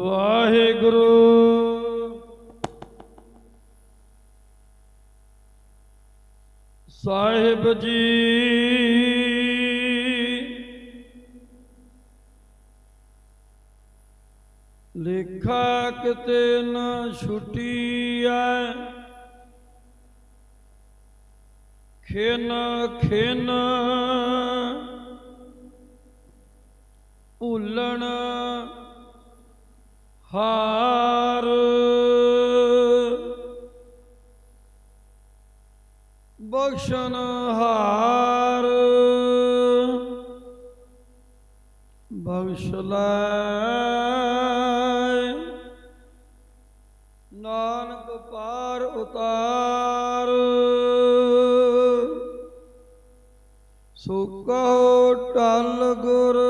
ਵਾਹਿਗੁਰੂ। ਸਾਹਿਬ ਜੀ ਲੇਖਾ ਕਿਤੇ ਨਾ ਛੁੱਟੀ ਐ ਖੇਨ ਖੇਨ ਭੁੱਲਣਾ ਹਾਰ। ਬਖਸ਼ਣ ਹਾਰ। ਬਖਸ਼ ਲੈ। ਨਾਨਕ ਪਾਰ ਉਤਾਰ। ਸੋ ਕਹੋ ਟਲ ਗੁਰ।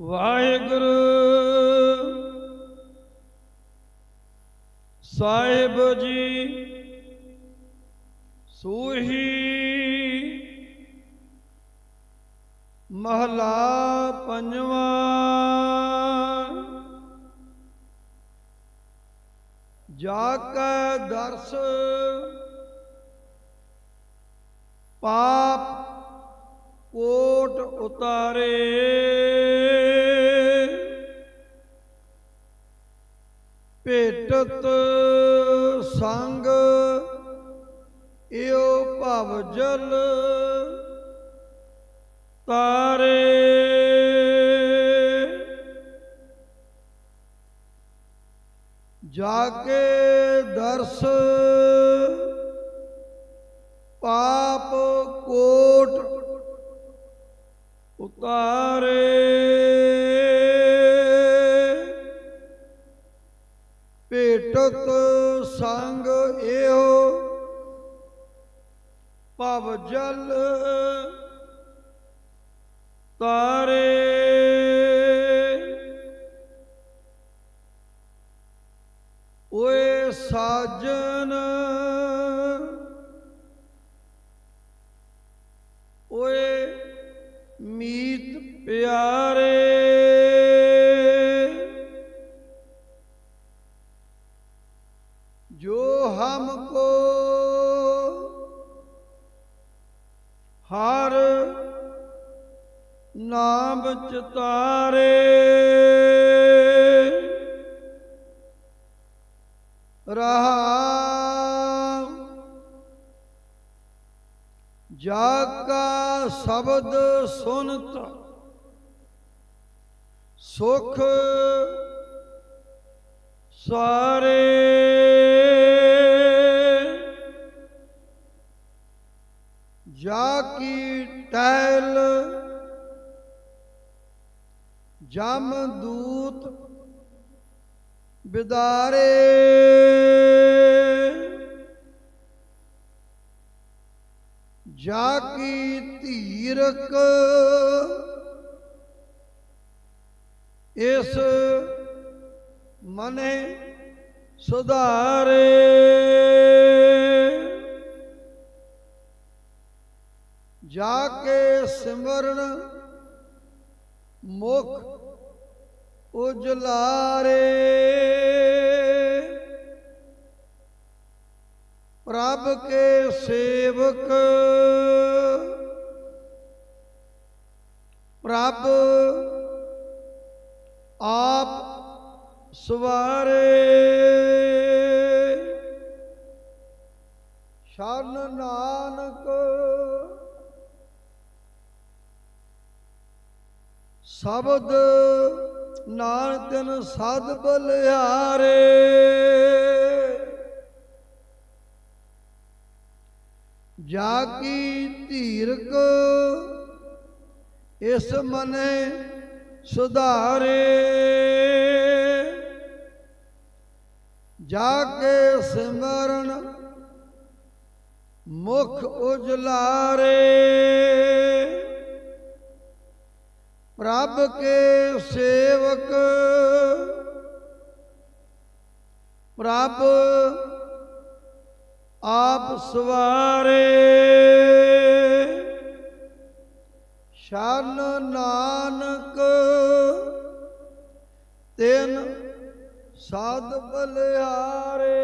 ਵਾਹਿਗੁਰੂ। ਸਾਹਿਬ ਜੀ ਸੂਹੀ ਮਹਲਾ ਪੰਜਵਾ। ਜਾ ਕੈ ਦਰਸ ਪਾਪ ਕੋਟ ਉਤਾਰੇ। ਭੇਟਤ ਸੰਗ ਇਓ ਭਵ ਜਲ ਤਾਰੇ। ਜਾ ਕੇ ਦਰਸ ਪਾਪ ਕੋਟ ਉਤਾਰੇ। ਸਾਜਨ। ਓਏ ਮੀਤ ਪਿਆਰੇ। ਜੋ ਹਮਕੋ ਹਰ ਨਾਮ ਚਤਾਰੇ ਜਾ ਕਾ ਸ਼ਬਦ ਸੁਨਤ ਸੁਖ ਸਾਰੇ। ਜਾ ਕੀ ਟਹਿਲ ਜਮ ਦੂਤ ਬਿਦਾਰੇ। ਜਾ ਕੀ ਧੀਰਕ ਇਸ ਮਨੇ ਸੁਧਾਰੇ। ਜਾ ਕੇ ਸਿਮਰਨ ਮੁਖ ਉਜਲਾਰੇ। ਪ੍ਰਭ ਕੇ ਸੇਵਕ। ਪ੍ਰਭ ਆਪ ਸਵਾਰੇ। ਸ਼ਰਨ ਨਾਨਕ ਸ਼ਬਦ ਨਾਨਕਨ ਸਦ ਬਲਿਆਰੇ। ਜਾ ਕੀ ਧੀਰਕ, ਇਸ ਮਨੇ ਸੁਧਾਰੇ। ਜਾ ਕੇ ਸਿਮਰਨ ਮੁਖ ਉਜਲਾਰੇ। ਪ੍ਰਭ ਕੇ ਸੇਵਕ, ਪ੍ਰਭ ਆਪ ਸਵਾਰੇ। ਸ਼ਨ ਨਾਨਕ, ਤਿਨ ਸਾਧ ਬਲਿਆਰੇ।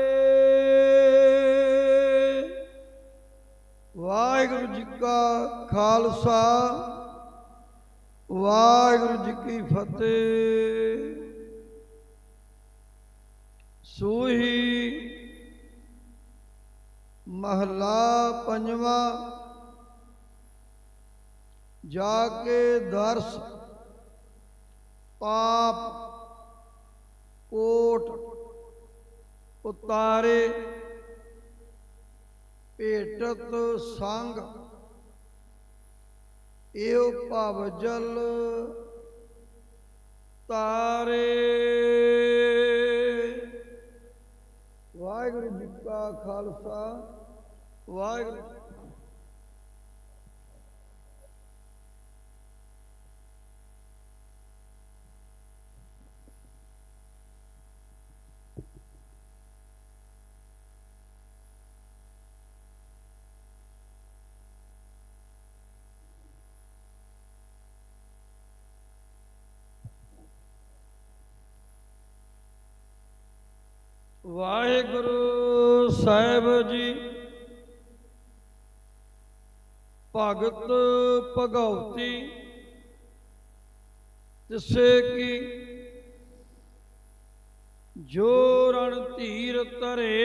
ਵਾਹਿਗੁਰੂ ਜੀ ਕਾ ਖਾਲਸਾ, ਵਾਹਿਗੁਰੂ ਜੀ ਕੀ ਫਤਿਹ। ਸੂਹੀ ਮਹਲਾ ਪੰਜਵਾਂ। ਜਾ ਕੇ ਦਰਸ ਪਾਪ ਕੋਟ ਉਤਾਰੇ, ਭੇਟਤ ਸੰਗ। ਏਉ ਭਵ ਜਲ ਤਾਰੇ। ਵਾਹਿਗੁਰੂ ਜੀ ਕਾ ਖਾਲਸਾ। ਵਾਹਿਗੁਰੂ। ਵਾਹਿਗੁਰੂ ਸਾਹਿਬ ਜੀ। ਭਗਤ ਭਗਉਤੀ। ਤਿਸੇ ਕੀ ਜੋ ਰਣ ਧੀਰ ਧਰੇ,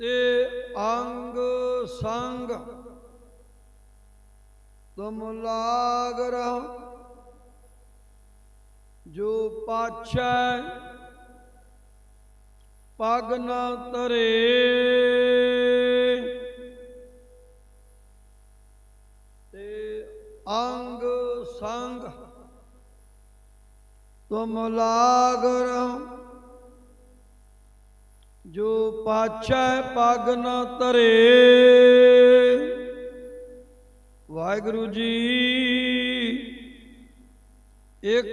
ਤੇ ਅੰਗ ਸੰਗ ਤੁਮ ਲਾਗ ਰਹੋ। ਜੋ ਪਾਛੈ ਪਗ ਨ ਤਰੇ ਤੇ ਅੰਗ ਸੰਗ ਤੁਮ ਲਾਗ ਰਹੋ ਜੋ ਪਾਛੈ ਪਗ ਨ ਤਰੇ ਵਾਹਿਗੁਰੂ ਜੀ, ਇੱਕ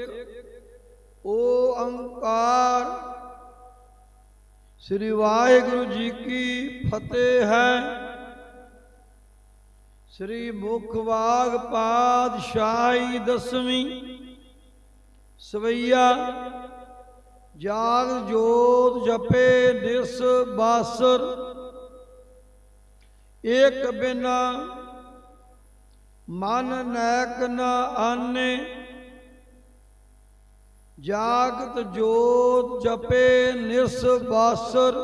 ਓੰਕਾਰ ਸ੍ਰੀ ਵਾਹਿਗੁਰੂ ਜੀ ਕੀ ਫਤਿਹ ਹੈ। ਸ੍ਰੀ ਮੁਖ ਬਾਗ ਪਾਤਸ਼ਾਹੀ ਦਸਵੀਂ ਸਵਈਆ, ਜਾਗ ਜੋਤ ਜਪੇ ਦਿਸ ਬਾਸਰ, ਏਕ ਬਿਨਾ ਮਨ ਨੈਕ ਨਾ ਆਨੇ। ਜਾਗਤ ਜੋਤ ਜਪੇ ਨਿਸ ਬਾਸਰ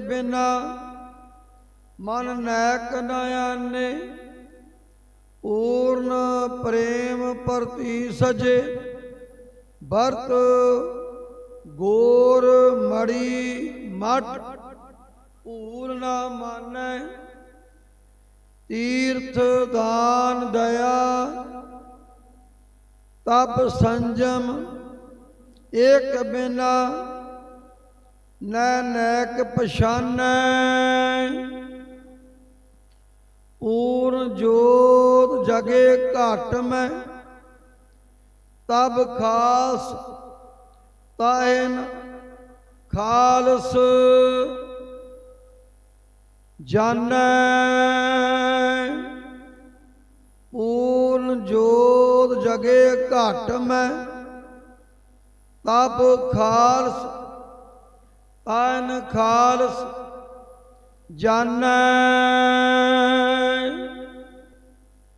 ਬਿਨਾ ਮਨ ਨੈਕ ਨ ਆਨੇ, ਪੂਰਨ ਪ੍ਰੇਮ ਪ੍ਰਤੀ ਸਜੇ, ਵਰਤ ਗੋਰ ਮੜੀ ਮਟ ਪੂਰਨ ਮਾਨੈ, ਤੀਰਥ ਦਾਨ ਦਇਆ ਤਪ ਸੰਜਮ ਏਕ ਬਿਨਾ ਨੈ ਨੈਕ ਪਛਾਨੈ। ਪੂਰਨ ਜੋਤ ਜਗੇ ਘਟ ਮੈਂ, ਤਬ ਖਾਸ ਤਾਇਨ ਖਾਲਸ ਜਾਣੈ। ਪੂਰਨ ਜੋਤ ਜਗੇ ਘਟ ਮੈਂ। ਤਬ ਖਾਲਸ ਤਾਇਨ ਖਾਲਸ ਜਾਣੈ।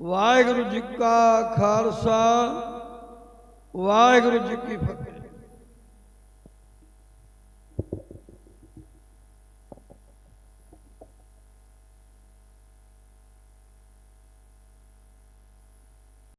ਵਾਹਿਗੁਰੂ ਜੀ ਕਾ ਖਾਲਸਾ, ਵਾਹਿਗੁਰੂ ਜੀ ਕੀ ਫਤਿਹ।